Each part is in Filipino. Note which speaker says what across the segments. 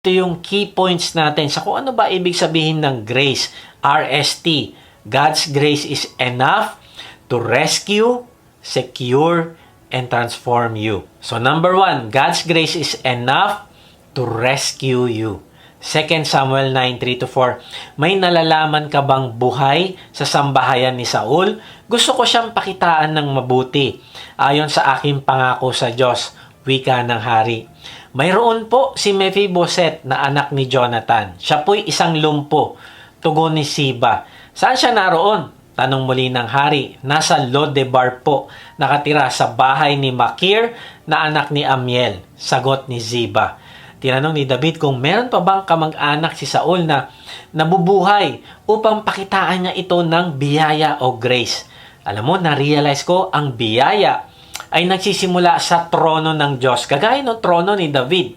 Speaker 1: Ito yung key points natin sa kung ano ba ibig sabihin ng grace. RST. God's grace is enough to rescue, secure, and transform you. So number one, God's grace is enough to rescue you. 2 Samuel 9, 3-4 May nalalaman ka bang buhay sa sambahayan ni Saul? Gusto ko siyang pakitaan ng mabuti. Ayon sa aking pangako sa Diyos, wika ng hari. Mayroon po si Mephiboset na anak ni Jonathan. Siya po'y isang lumpo, tugon ni Siba. Saan siya naroon? Tanong muli ng hari. Nasa Lodebar po, nakatira sa bahay ni Makir na anak ni Amiel. Sagot ni Ziba. Tinanong ni David kung meron pa bang kamag-anak si Saul na nabubuhay upang pakitaan niya ito ng biyaya o grace. Alam mo, na-realize ko ang biyaya ay nagsisimula sa trono ng Diyos. Kagaya ng trono ni David.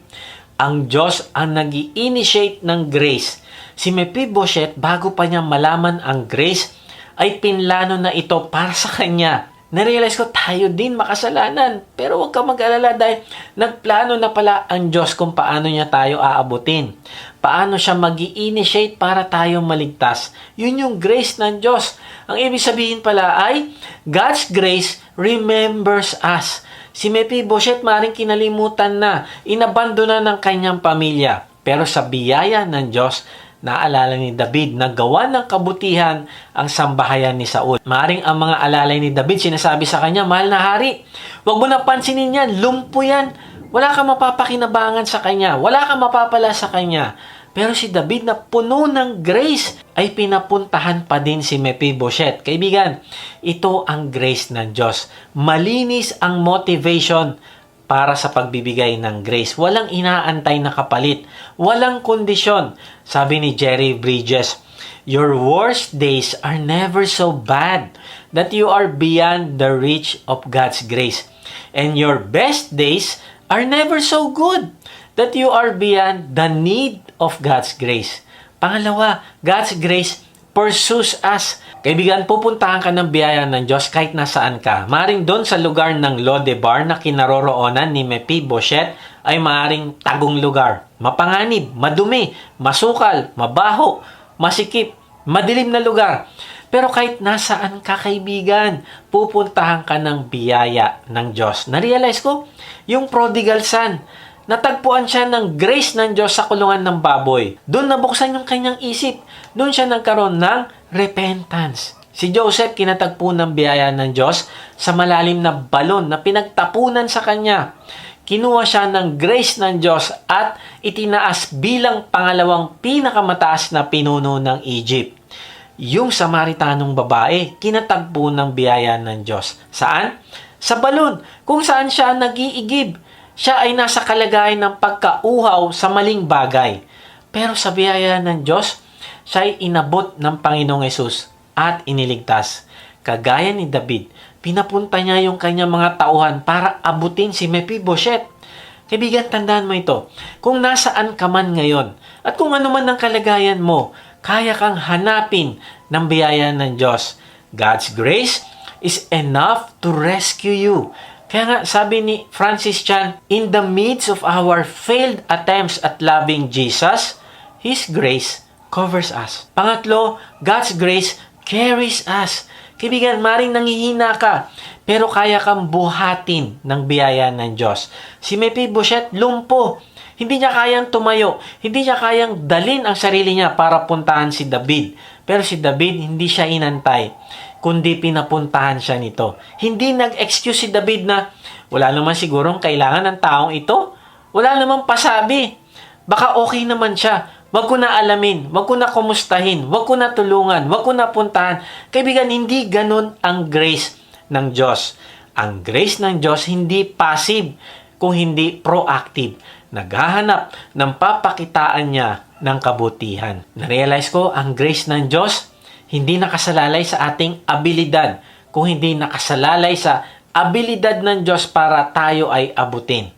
Speaker 1: Ang Diyos ang nag initiate ng grace. Si Mephibosheth, bago pa niya malaman ang grace, ay pinlano na ito para sa kanya. Narealize ko, tayo din makasalanan. Pero huwag ka mag-alala dahil nagplano na pala ang Diyos kung paano niya tayo aabutin. Paano siya mag initiate para tayo maligtas. Yun yung grace ng Diyos. Ang ibig sabihin pala ay, God's grace remembers us. Si Mephibosheth maring kinalimutan na, inabando na ng kanyang pamilya. Pero sa biyaya ng Diyos, naalala ni David na gawa ng kabutihan ang sambahayan ni Saul. Maring ang mga alalay ni David sinasabi sa kanya, Mahal na hari, huwag mo na pansinin yan, lumpo yan. Wala kang mapapakinabangan sa kanya, wala kang mapapala sa kanya. Pero si David na puno ng grace ay pinapuntahan pa din si Mephibosheth. Kaibigan, ito ang grace ng Diyos. Malinis ang motivation para sa pagbibigay ng grace. Walang inaantay na kapalit. Walang kondisyon. Sabi ni Jerry Bridges, Your worst days are never so bad that you are beyond the reach of God's grace. And your best days are never so good that you are beyond the need of God's grace. Pangalawa, God's grace pursues us. Kaibigan, pupuntahan ka ng biyaya ng Diyos kahit nasaan ka. Maring doon sa lugar ng Lodebar na kinaroroonan ni Mephibosheth ay maring tagong lugar. Mapanganib, madumi, masukal, mabaho, masikip, madilim na lugar. Pero kahit nasaan ka kaibigan, pupuntahan ka ng biyaya ng Diyos. Na-realize ko, yung prodigal son, Natagpuan siya ng grace ng Diyos sa kulungan ng baboy. Doon nabuksan yung kanyang isip. Doon siya nagkaroon ng repentance. Si Joseph kinatagpo ng biyaya ng Diyos sa malalim na balon na pinagtapunan sa kanya. Kinuha siya ng grace ng Diyos at itinaas bilang pangalawang pinakamataas na pinuno ng Egypt. Yung Samaritanong babae, kinatagpo ng biyaya ng Diyos. Saan? Sa balon, kung saan siya nag-iigib siya ay nasa kalagayan ng pagkauhaw sa maling bagay. Pero sa biyaya ng Diyos, siya ay inabot ng Panginoong Yesus at iniligtas. Kagaya ni David, pinapunta niya yung kanyang mga tauhan para abutin si Mephibosheth. Kaibigan, tandaan mo ito. Kung nasaan ka man ngayon, at kung ano man ang kalagayan mo, kaya kang hanapin ng biyaya ng Diyos. God's grace is enough to rescue you. Kaya nga, sabi ni Francis Chan, in the midst of our failed attempts at loving Jesus, His grace covers us. Pangatlo, God's grace carries us. Kaibigan, maring nangihina ka, pero kaya kang buhatin ng biyaya ng Diyos. Si Mephibosheth, lumpo. Hindi niya kayang tumayo. Hindi niya kayang dalin ang sarili niya para puntahan si David. Pero si David, hindi siya inantay kundi pinapuntahan siya nito. Hindi nag-excuse si David na wala naman sigurong kailangan ng taong ito. Wala namang pasabi. Baka okay naman siya. Wag ko na alamin, wag ko na kumustahin, wag ko na tulungan, wag ko na puntahan. Kaibigan, hindi ganun ang grace ng Diyos. Ang grace ng Diyos hindi passive, kung hindi proactive. Naghahanap ng papakitaan niya ng kabutihan. Narealize ko, ang grace ng Diyos, hindi nakasalalay sa ating abilidad, kung hindi nakasalalay sa abilidad ng Diyos para tayo ay abutin.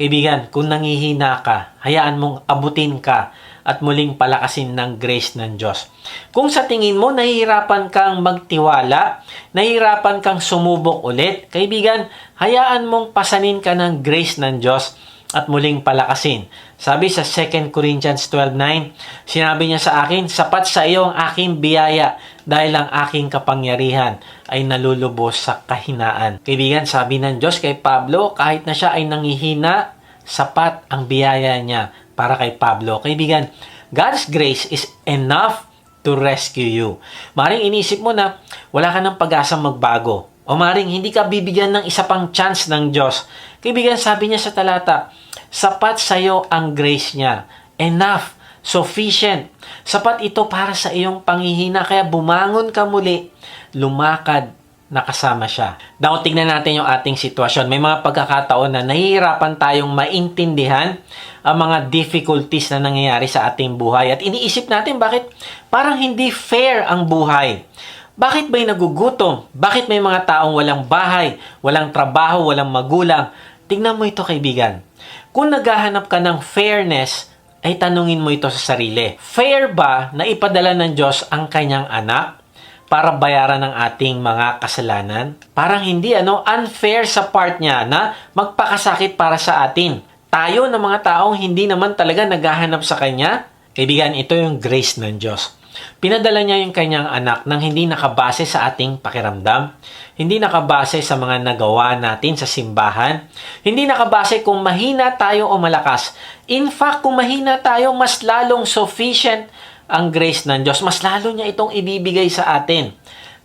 Speaker 1: Kaibigan, kung nangihina ka, hayaan mong abutin ka at muling palakasin ng grace ng Diyos. Kung sa tingin mo nahihirapan kang magtiwala, nahihirapan kang sumubok ulit, kaibigan, hayaan mong pasanin ka ng grace ng Diyos at muling palakasin. Sabi sa 2 Corinthians 12.9, sinabi niya sa akin, sapat sa iyo ang aking biyaya dahil ang aking kapangyarihan ay nalulubos sa kahinaan. Kaibigan, sabi ng Diyos kay Pablo, kahit na siya ay nangihina, sapat ang biyaya niya para kay Pablo. Kaibigan, God's grace is enough to rescue you. Maring inisip mo na wala ka ng pag-asa magbago. O maring hindi ka bibigyan ng isa pang chance ng Diyos. Kaibigan, sabi niya sa talata, sapat sa iyo ang grace niya. Enough, sufficient. Sapat ito para sa iyong panghihina. Kaya bumangon ka muli, lumakad na kasama siya. Now, tignan natin yung ating sitwasyon. May mga pagkakataon na nahihirapan tayong maintindihan ang mga difficulties na nangyayari sa ating buhay. At iniisip natin bakit parang hindi fair ang buhay. Bakit ba'y nagugutom? Bakit may mga taong walang bahay, walang trabaho, walang magulang? Tingnan mo ito kaibigan. Kung naghahanap ka ng fairness, ay tanungin mo ito sa sarili. Fair ba na ipadala ng Diyos ang kanyang anak para bayaran ng ating mga kasalanan? Parang hindi ano, unfair sa part niya na magpakasakit para sa atin. Tayo na mga taong hindi naman talaga naghahanap sa kanya, kaibigan, ito yung grace ng Diyos. Pinadala niya yung kanyang anak nang hindi nakabase sa ating pakiramdam, hindi nakabase sa mga nagawa natin sa simbahan, hindi nakabase kung mahina tayo o malakas. In fact, kung mahina tayo, mas lalong sufficient ang grace ng Diyos. Mas lalo niya itong ibibigay sa atin.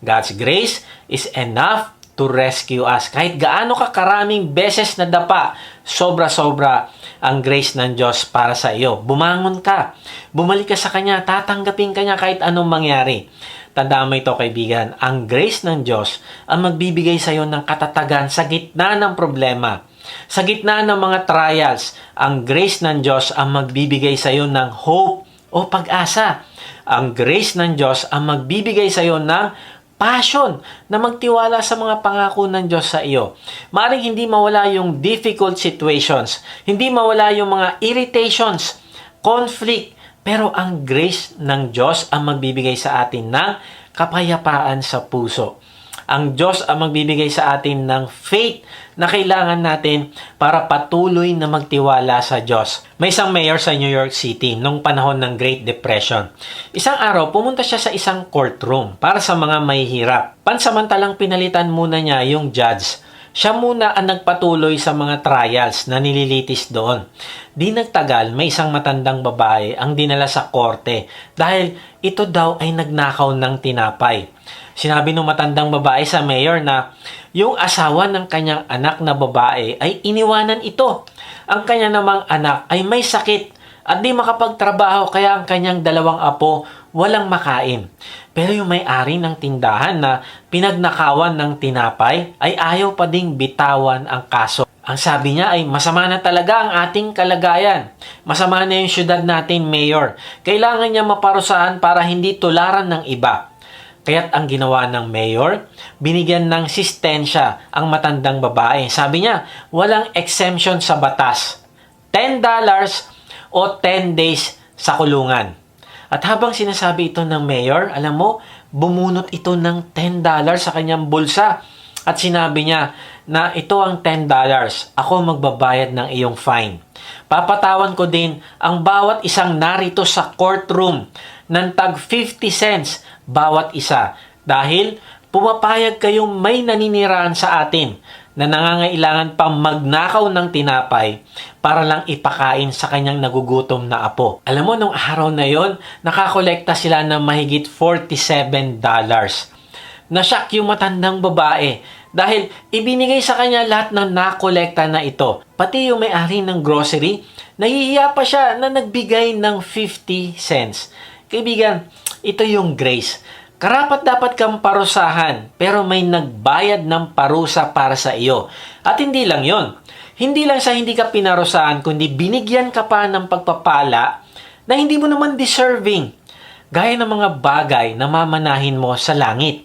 Speaker 1: God's grace is enough to rescue us. Kahit gaano ka karaming beses na dapa, sobra-sobra ang grace ng Diyos para sa iyo. Bumangon ka. Bumalik ka sa Kanya. Tatanggapin ka niya kahit anong mangyari. Tandaan mo ito, kaibigan. Ang grace ng Diyos ang magbibigay sa iyo ng katatagan sa gitna ng problema. Sa gitna ng mga trials, ang grace ng Diyos ang magbibigay sa iyo ng hope o pag-asa. Ang grace ng Diyos ang magbibigay sa iyo ng passion na magtiwala sa mga pangako ng Diyos sa iyo. Maring hindi mawala yung difficult situations, hindi mawala yung mga irritations, conflict, pero ang grace ng Diyos ang magbibigay sa atin ng kapayapaan sa puso. Ang Diyos ang magbibigay sa atin ng faith na kailangan natin para patuloy na magtiwala sa Diyos. May isang mayor sa New York City nung panahon ng Great Depression. Isang araw, pumunta siya sa isang courtroom para sa mga mahihirap. Pansamantalang pinalitan muna niya yung judge. Siya muna ang nagpatuloy sa mga trials na nililitis doon. Di nagtagal, may isang matandang babae ang dinala sa korte dahil ito daw ay nagnakaw ng tinapay. Sinabi ng matandang babae sa mayor na yung asawa ng kanyang anak na babae ay iniwanan ito. Ang kanya namang anak ay may sakit at di makapagtrabaho kaya ang kanyang dalawang apo walang makain. Pero yung may-ari ng tindahan na pinagnakawan ng tinapay ay ayaw pa ding bitawan ang kaso. Ang sabi niya ay masama na talaga ang ating kalagayan. Masama na yung syudad natin, Mayor. Kailangan niya maparusahan para hindi tularan ng iba. Kaya't ang ginawa ng mayor, binigyan ng sistensya ang matandang babae. Sabi niya, walang exemption sa batas. $10 o 10 days sa kulungan. At habang sinasabi ito ng mayor, alam mo, bumunot ito ng $10 sa kanyang bulsa. At sinabi niya na ito ang $10, ako magbabayad ng iyong fine. Papatawan ko din ang bawat isang narito sa courtroom ng tag 50 cents bawat isa dahil pumapayag kayong may naniniraan sa atin na nangangailangan pang magnakaw ng tinapay para lang ipakain sa kanyang nagugutom na apo. Alam mo, nung araw na yon, nakakolekta sila ng mahigit $47. Nasyak yung matandang babae dahil ibinigay sa kanya lahat ng nakolekta na ito. Pati yung may-ari ng grocery, nahihiya pa siya na nagbigay ng 50 cents. Kaibigan, ito yung grace. Karapat dapat kang parusahan, pero may nagbayad ng parusa para sa iyo. At hindi lang yon. Hindi lang sa hindi ka pinarusahan, kundi binigyan ka pa ng pagpapala na hindi mo naman deserving. Gaya ng mga bagay na mamanahin mo sa langit.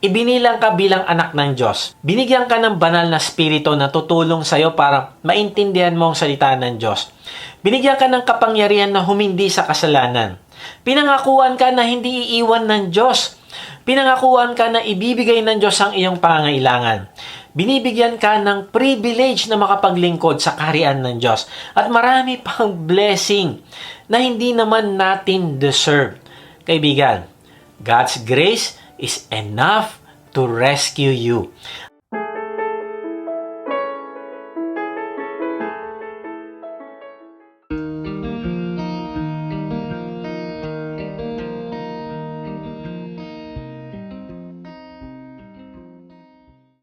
Speaker 1: Ibinilang ka bilang anak ng Diyos. Binigyan ka ng banal na spirito na tutulong sa iyo para maintindihan mo ang salita ng Diyos. Binigyan ka ng kapangyarihan na humindi sa kasalanan. Pinangakuan ka na hindi iiwan ng Diyos. Pinangakuan ka na ibibigay ng Diyos ang iyong pangangailangan. Binibigyan ka ng privilege na makapaglingkod sa kaharian ng Diyos. At marami pang blessing na hindi naman natin deserve. Kaibigan, God's grace is enough to rescue you.